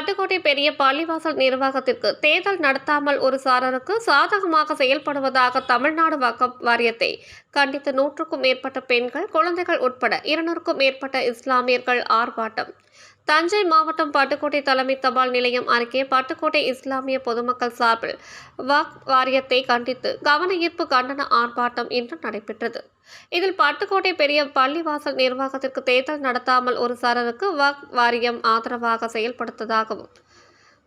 பட்டுக்கோட்டை பெரிய பள்ளிவாசல் நிர்வாகத்திற்கு தேர்தல் நடத்தாமல் ஒரு சாரருக்கு சாதகமாக செயல்படுவதாக தமிழ்நாடு வக்ஃப் வாரியத்தை கண்டித்து நூற்றுக்கும் மேற்பட்ட பெண்கள் குழந்தைகள் உட்பட இருநூறுக்கும் மேற்பட்ட இஸ்லாமியர்கள் ஆர்ப்பாட்டம். தஞ்சை மாவட்டம் பட்டுக்கோட்டை தலைமை தபால் நிலையம் அருகே பட்டுக்கோட்டை இஸ்லாமிய பொதுமக்கள் சார்பில் வாக் வாரியத்தை கண்டித்து கவன ஈர்ப்பு கண்டன ஆர்ப்பாட்டம் இன்று நடைபெற்றது. இதில் பட்டுக்கோட்டை பெரிய பள்ளிவாசல் நிர்வாகத்திற்கு தேர்தல் நடத்தாமல் ஒரு சாரருக்கு வாக் வாரியம் ஆதரவாக செயல்படுத்ததாகவும்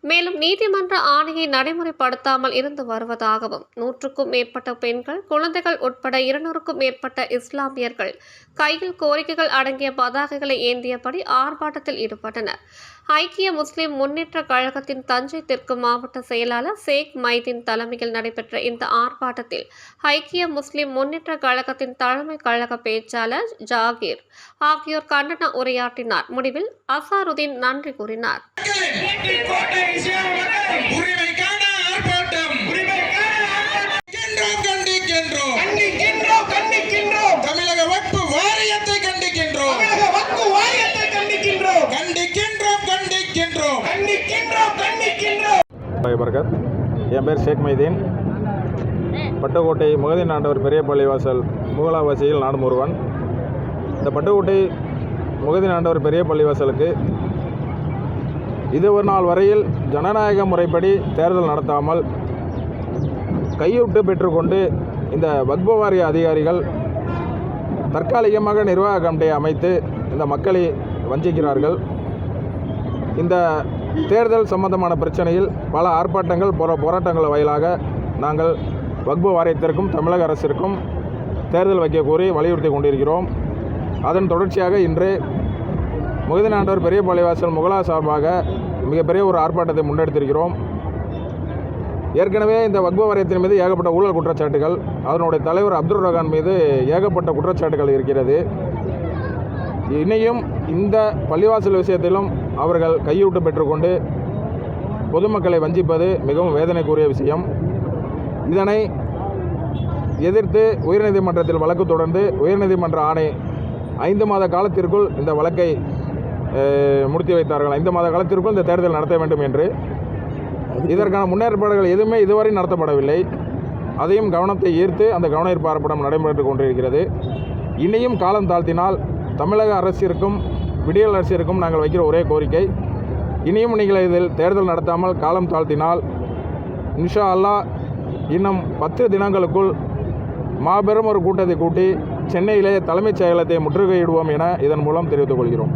மேலும் நீதிமன்ற ஆணையை நடைமுறைப்படுத்தாமல் இருந்து வருவதாகவும் நூற்றுக்கும் மேற்பட்ட பெண்கள் குழந்தைகள் உட்பட இருநூறுக்கும் மேற்பட்ட இஸ்லாமியர்கள் கையில் கோரிக்கைகள் அடங்கிய பதாகைகளை ஏந்தியபடி ஆர்ப்பாட்டத்தில் ஈடுபட்டனர். ஐக்கிய முஸ்லிம் முன்னேற்ற கழகத்தின் தஞ்சை தெற்கு மாவட்ட செயலாளர் ஷேக் மைதீன் தலைமையில் நடைபெற்ற இந்த ஆர்ப்பாட்டத்தில் ஐக்கிய முஸ்லிம் முன்னேற்ற கழகத்தின் தலைமை கழக பேச்சாளர் ஜாகீர் ஆகியோர் கண்டன உரையாற்றினார். முடிவில் அசாருதீன் நன்றி கூறினார். பரகத் என் பேர் ஷேக் மைதீன் பட்டுக்கோட்டை முகதீன் ஆண்டவர் பெரிய பள்ளிவாசல் முகலாவாசியில் நானும் ஒருவன் இந்த பட்டுக்கோட்டை முகதீன் ஆண்டவர் பெரிய பள்ளிவாசலுக்கு இது ஒரு நாள் வரையில் ஜனநாயக முறைப்படி தேர்தல் நடத்தாமல் கையூட்டு பெற்றுக்கொண்டு இந்த வக்பவாரிய அதிகாரிகள் தற்காலிகமாக நிர்வாக கமிட்டியை அமைத்து இந்த மக்களை வஞ்சிக்கிறார்கள். இந்த தேர்தல் சம்பந்தமான பிரச்சனையில் பல ஆர்ப்பாட்டங்கள் போற போராட்டங்கள் வாயிலாக நாங்கள் வக்பு வாரியத்திற்கும் தமிழக அரசிற்கும் தேர்தல் வைக்க கோரி வலியுறுத்தி கொண்டிருக்கிறோம். அதன் தொடர்ச்சியாக இன்று முகதினாண்டவர் பெரிய பள்ளிவாசல் முகலா சார்பாக மிகப்பெரிய ஒரு ஆர்ப்பாட்டத்தை முன்னெடுத்திருக்கிறோம். ஏற்கனவே இந்த வக்பு வாரியத்தின் மீது ஏகப்பட்ட ஊழல் குற்றச்சாட்டுகள் அதனுடைய தலைவர் அப்துல் ரஹான் மீது ஏகப்பட்ட குற்றச்சாட்டுகள் இருக்கிறது. இனியும் இந்த பள்ளிவாசல் விஷயத்திலும் அவர்கள் கையூட்டு பெற்றுக்கொண்டு பொதுமக்களை வஞ்சிப்பது மிகவும் வேதனைக்குரிய விஷயம். இதனை எதிர்த்து உயர்நீதிமன்றத்தில் வழக்கு தொடர்ந்து உயர்நீதிமன்ற ஆணை ஐந்து மாத காலத்திற்குள் இந்த வழக்கை முடித்து வைத்தார்கள்? ஐந்து மாத காலத்திற்குள் இந்த தேர்தல் நடத்த வேண்டும் என்று. இதற்கான முன்னேற்பாடுகள் எதுவுமே இதுவரை நடத்தப்படவில்லை. அதையும் கவனத்தை ஈர்த்து அந்த கவன ஈர்ப்பு ஆர்ப்பாட்டம் நடைபெற்று கொண்டிருக்கிறது. இனியும் காலம் தாழ்த்தினால் தமிழக அரசிற்கும் விடியல் அரசிற்கும் நாங்கள் வைக்கிற ஒரே கோரிக்கை. இனியும் நீங்கள் இதில் தேர்தல் நடத்தாமல் காலம் தாழ்த்தினால் இன்ஷா அல்லாஹ் இன்னும் பத்து தினங்களுக்குள் மாபெரும் ஒரு கூட்டத்தை கூட்டி சென்னையிலே தலைமைச் செயலகத்தை முற்றுகையிடுவோம் என இதன் மூலம் தெரிவித்துக் கொள்கிறோம்.